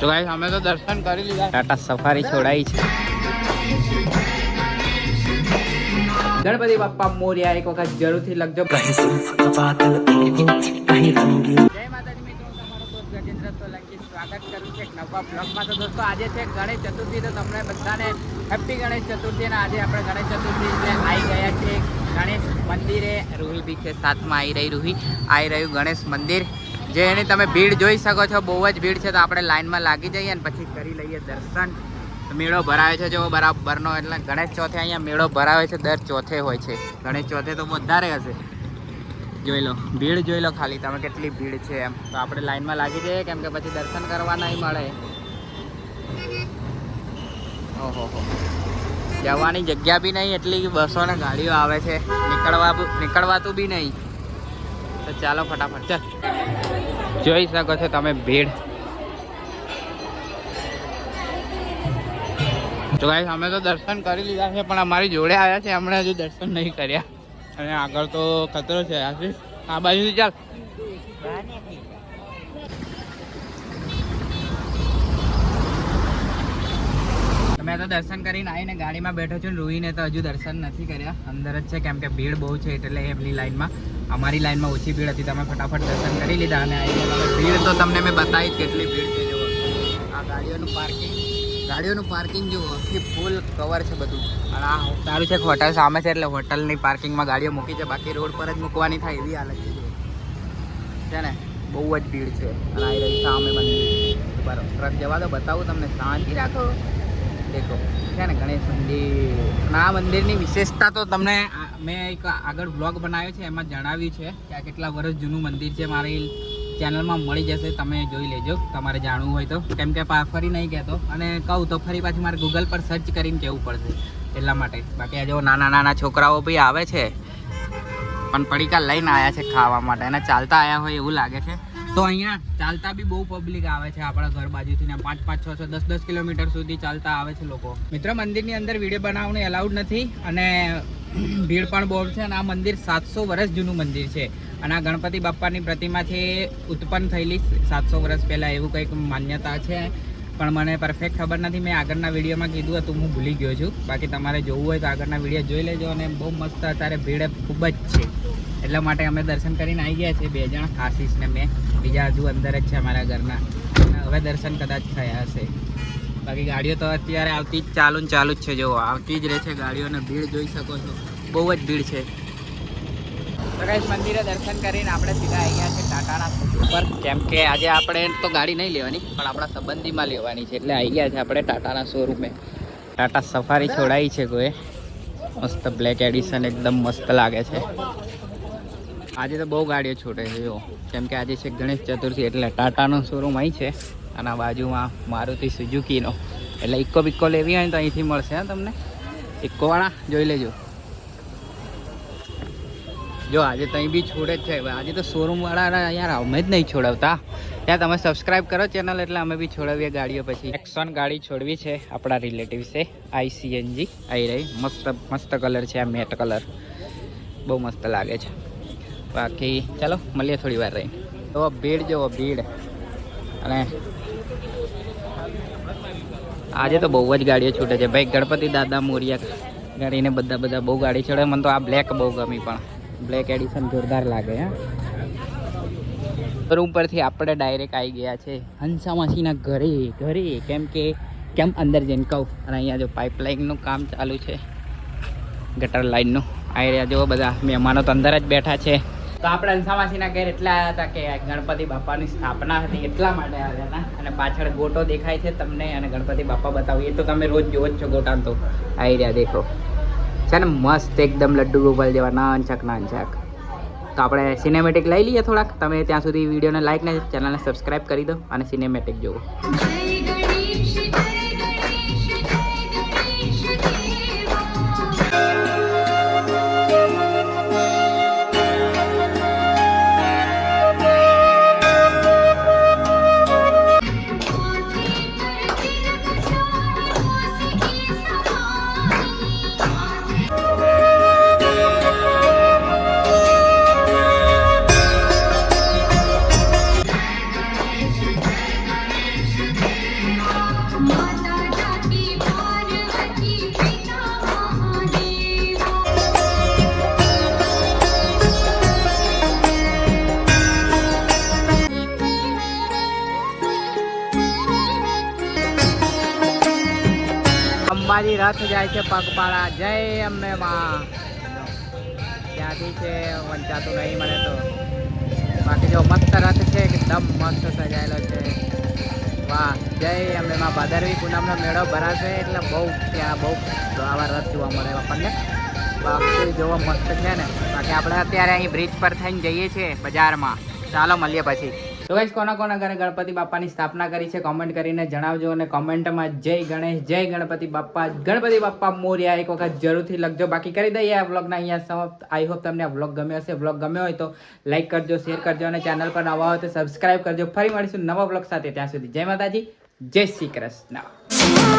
તો ગાઈસ અમે તો દર્શન કરી લીધા. ટાટા સફારી છોડાઈ છે. ગણપતિ બાપ્પા મોર્યા એક વખત જરૂરથી લખજો. જય માતાજી મિત્રો તમારો દોસ્ત ગજેન્દ્ર સોલંકી સ્વાગત કરું છે એક નવા બ્લોગમાં. તો દોસ્તો આજે છે ગણેશ ચતુર્થી તો તમને બધાને હેપી ગણેશ ચતુર્થી અને આજે આપણે ગણેશ ચતુર્થી આવી ગયા છે ગણેશ મંદિરે. રૂહી બી છે સાથમાં આવી રહી રૂહી. આવી રહ્યું ગણેશ મંદિર. જે એની તમે ભીડ જોઈ શકો છો, બહુ જ ભીડ છે, તો આપણે લાઈનમાં લાગી જઈએ અને પછી કરી લઈએ દર્શન. મેળો ભરાવે છે, જો બરાબરનો એટલે ગણેશ ચોથે અહીંયા મેળો ભરાવે છે, દર ચોથે હોય છે. ગણેશ ચોથે તો વધારે હશે. જોઈ લો, ભીડ જોઈ લો ખાલી, તમે કેટલી ભીડ છે એમ. તો આપણે લાઈનમાં લાગી જઈએ, કેમ કે પછી દર્શન કરવા નહીં મળે. ઓહો હો. જવાની જગ્યા બી નહીં, એટલી બસો ને ગાડીઓ આવે છે. નીકળવા નીકળવાતું બી નહીં. તો ચાલો ફટાફટ, ચાલ. જોઈ શકો છો તમે ભીડ. તો ગાઈસ અમે તો દર્શન કરી લીધા છે, પણ અમારી જોડે આવ્યા છે, હમણાં હજુ દર્શન નહીં કર્યા. અને આગળ તો ખતરો છે, આશીષ. આ બાજુથી ચાલ. મેં તો દર્શન કરીને આવીને ગાડીમાં બેઠો છું, રૂઈને તો હજુ દર્શન નથી કર્યા. અંદર જ છે, કેમ કે ભીડ બહુ છે, એટલે એમની લાઈનમાં અમારી લાઈનમાં ઓછી ભીડ હતી તમે ફટાફટ દર્શન કરી લીધા અને ભીડ તો તમને મેં બતાવી જ કેટલી ભીડ છે, જુઓ. આ ગાડીઓનું પાર્કિંગ ગાડીઓનું પાર્કિંગ જુઓ, આખી ફૂલ કવર છે બધું. અને આ સારું છે કે હોટલ સામે છે, એટલે હોટલની પાર્કિંગમાં ગાડીઓ મૂકી છે, બાકી રોડ પર જ મૂકવાની થાય એવી હાલત છે છે ને? બહુ જ ભીડ છે. અને આવી રહી સામે મંદિર બરાબર. ટ્રક જવા દો, બતાવું તમને. શાંતિ રાખો. દેખો. છે ને, ગણેશ મંદિર. આ મંદિરની વિશેષતા તો તમને આ- મેં એક આગળ બ્લોગ બનાવ્યો છે, એમાં જણાવ્યું છે કે આ કેટલા વર્ષ જૂનું મંદિર છે, મારી ચેનલમાં મળી જશે, તમે જોઈ લેજો, તમારે જાણવું હોય તો. કેમ કે ફરી નહીં કહેતો, અને કહું તો ફરી પાછી મારે ગૂગલ પર સર્ચ કરીને કહેવું પડશે, એટલા માટે. બાકી આ જો નાના નાના છોકરાઓ બી આવે છે, પણ પડીકા લઈને આવ્યા છે ખાવા માટે, અને ચાલતા આવ્યા હોય એવું લાગે છે. તો અહીંયા ચાલતા બી બહુ પબ્લિક આવે છે આપણા ઘર બાજુથી ને પાંચ પાંચ, છ છ, દસ દસ કિલોમીટર સુધી ચાલતા આવે છે લોકો. મિત્ર, મંદિરની અંદર વીડિયો બનાવવાનું એલાઉડ નથી અને ભીડ પણ બહુ છે અને આ મંદિર સાતસો વર્ષ જૂનું મંદિર છે. અને આ ગણપતિ બાપ્પાની પ્રતિમાથી ઉત્પન્ન થયેલી સાતસો વર્ષ પહેલાં એવું કંઈક માન્યતા છે. પણ મને પરફેક્ટ ખબર નથી. મેં આગળના વિડીયોમાં કીધું હતું, હું ભૂલી ગયો છું. બાકી તમારે જોવું હોય તો આગળના વીડિયો જોઈ લેજો અને બહુ મસ્ત અત્યારે ભીડ ખૂબ જ છે. એટલા માટે અમે દર્શન કરીને આવી ગયા છીએ. બે જણ આશીષ ને મેં. બીજા હજુ અંદર જ છે અમારા ઘરના. હવે દર્શન કદાચ થયા હશે. બાકી ગાડીઓ તો અત્યારે આવતી જ ચાલુ ને ચાલુ જ છે. જો, આવતી જ રહે છે ગાડીઓને ભીડ જોઈ શકો છો. બહુ જ ભીડ છે. Guys, મંદિરે દર્શન કરીને આપણે સીધા અહીંયા છે ટાટાના ઉપર. કેમ કે આજે આપણે તો ગાડી નહીં લેવાની પણ આપણા સંબંધીમાં લેવાની છે એટલે આવી ગયા છે આપણે ટાટાના શોરૂમે ટાટા સફારી છોડાઈ છે કોઈ. મસ્ત બ્લેક એડિશન એકદમ મસ્ત લાગે છે. આજે તો બહુ ગાડીઓ છૂટે છે જો. કેમ કે આજે છે ગણેશ ચતુર્થી એટલે ટાટાનો શોરૂમ અહીં છે. અને બાજુમાં મારુતિ સુઝુકીનો. એટલે ઇકો બિક્કો લેવી હોય તો અહીંથી મળશે હા તમને? ઇકોવાળા જોઈ લેજો. જો, આજે ત્યાં બી છોડે જ છે. આજે તો શોરૂમવાળા યાર અમે જ નહીં છોડાવતા. ત્યાં તમે સબસ્ક્રાઇબ કરો ચેનલ એટલે અમે બી છોડાવીએ ગાડીઓ પછી. એક્સોન ગાડી છોડવી છે આપણા રિલેટિવ્સે આઈસીએનજી આવી રહી. મસ્ત મસ્ત કલર છે, આ મેટ કલર બહુ મસ્ત લાગે છે. બાકી, ચાલો, મળીએ થોડી વાર રહી તો ભીડ જુઓ ભીડ. અને આજે તો બહુ જ ગાડીઓ છૂટે છે. ભાઈ, ગણપતિ દાદા મોરિયા ગાડીને બધા બધા બહુ ગાડી છોડે મને તો આ બ્લેક બહુ ગમી પણ. બ્લેક એડિશન જોરદાર લાગે, હા. ઉપરથી આપણે ડાયરેક્ટ આવી ગયા છે હંસા માસીના ઘરે ઘરે. કેમ કે, કેમ અંદર જઈને કહું? અને અહીંયા જો પાઇપલાઇનનું કામ ચાલુ છે. ગટર લાઈનનું આવી રહ્યા જુઓ બધા. મહેમાનો તો અંદર જ બેઠા છે. તો આપણે હંસામાસીના ઘેર એટલા હતા કે ગણપતિ બાપાની સ્થાપના હતી એટલા માટે આવ્યા હતા. અને પાછળ ગોટો દેખાય છે તમને અને ગણપતિ બાપા બતાવીએ. તો તમે રોજ જોવો જ છો ગોટાન તો. આવી રહ્યા દેખો. છે ને, મસ્ત એકદમ લડ્ડુ ગોપાલ જેવા નાનચક નાનચક. તો આપણે સિનેમેટિક લઈ લઈએ થોડાક. તમે ત્યાં સુધી વિડીયોને લાઈક ને ચેનલને સબસ્ક્રાઈબ કરી દો અને સિનેમેટિક જુઓ અંબાજી રથ જાય છે પગપાળા. જય અમે માં. ત્યાંથી છે, વંચાતું નહીં મને તો. બાકી જો મસ્ત રથ છે, એકદમ મસ્ત સજાયેલો છે. વાહ, જય અમે માં. ભાદરવી પૂનમનો મેળો ભરાશે એટલે બહુ ત્યાં બહુ આવા રથ જોવા મળે આપણને. બાકી જોવા મસ્ત છે ને. બાકી આપણે અત્યારે અહીં બ્રિજ પર થઈને જઈએ છીએ બજારમાં. ચાલો મળીએ પછી. તો ગાઈસ કોના કોના ઘરે ગણપતિ બાપાની સ્થાપના કરી છે કોમેન્ટ કરીને જણાવજો અને કોમેન્ટમાં જય ગણેશ, જય ગણપતિ બાપા ગણપતિ બાપા મોર્યા, એક વખત જરૂરથી લખજો. બાકી કરી દઈએ આ વ્લોગના અહીંયા સમાપ્ત. આઈ હોપ તમને આ વ્લોગ ગમ્યો હશે. વ્લોગ ગમ્યો હોય તો લાઈક કરજો શેર કરજો અને ચેનલ પર નવા હોય તો સબસ્ક્રાઇબ કરજો. ફરી મળીશું નવા વ્લોગ સાથે. ત્યાં સુધી જય માતાજી, જય શ્રી કૃષ્ણ.